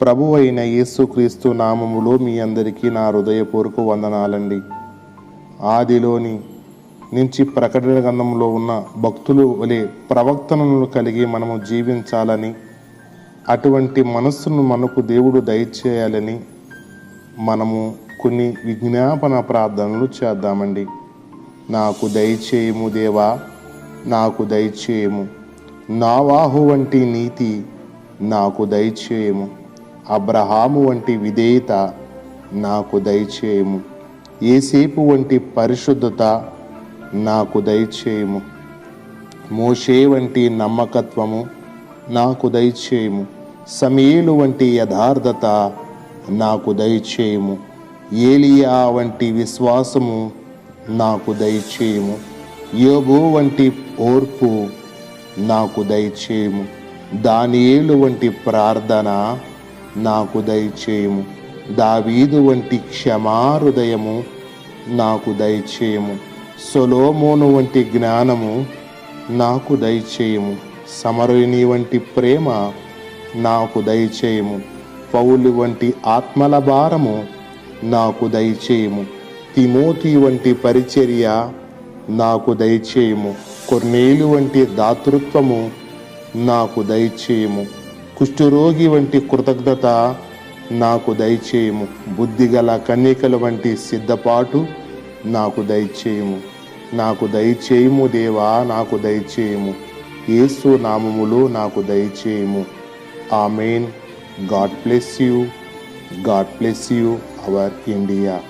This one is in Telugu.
ప్రభు అయిన యేసుక్రీస్తు నామములో మీ అందరికీ నా హృదయపూర్వక వందనాలండి. ఆదిలోని నుంచి ప్రకటన గంధంలో ఉన్న భక్తులు వలె ప్రవక్తనను కలిగి మనము జీవించాలని అటువంటి మనస్సును మనకు దేవుడు దయచేయాలని మనము కొన్ని విజ్ఞాపన ప్రార్థనలు చేద్దామండి. నాకు దయచేయము దేవా నాకు దయచేయము. నావాహు వంటి నీతి నాకు దయచేయము. అబ్రహాము వంటి విధేయత నాకు దయచేయము. ఏసేపు వంటి పరిశుద్ధత నాకు దయచేయము. మోషే వంటి నమ్మకత్వము నాకు దయచేయము. సమీలు వంటి యథార్థత నాకు దయచేయము. ఏలియా వంటి విశ్వాసము నాకు దయచేయము. యోగు వంటి ఓర్పు నాకు దయచేయము. దానియేలు వంటి ప్రార్థన నాకు దయచేయము. దావీదు వంటి క్షమాహృదయము నాకు దయచేయము. సొలోమోను వంటి జ్ఞానము నాకు దయచేయము. సమరుని వంటి ప్రేమ నాకు దయచేయము. పౌలు వంటి ఆత్మల భారము నాకు దయచేయము. తిమోతి వంటి పరిచర్య నాకు దయచేయము. కొర్నేలు వంటి దాతృత్వము నాకు దయచేయము. కుష్ఠరోగి వంటి కృతజ్ఞత నాకు దయచేయము. బుద్ధిగల కన్యకల వంటి సిద్ధపాటు నాకు దయచేయము. నాకు దయచేయము దేవా నాకు దయచేయము. యేసు నామములో నాకు దయచేయము. Amen. God bless you. God bless you our India.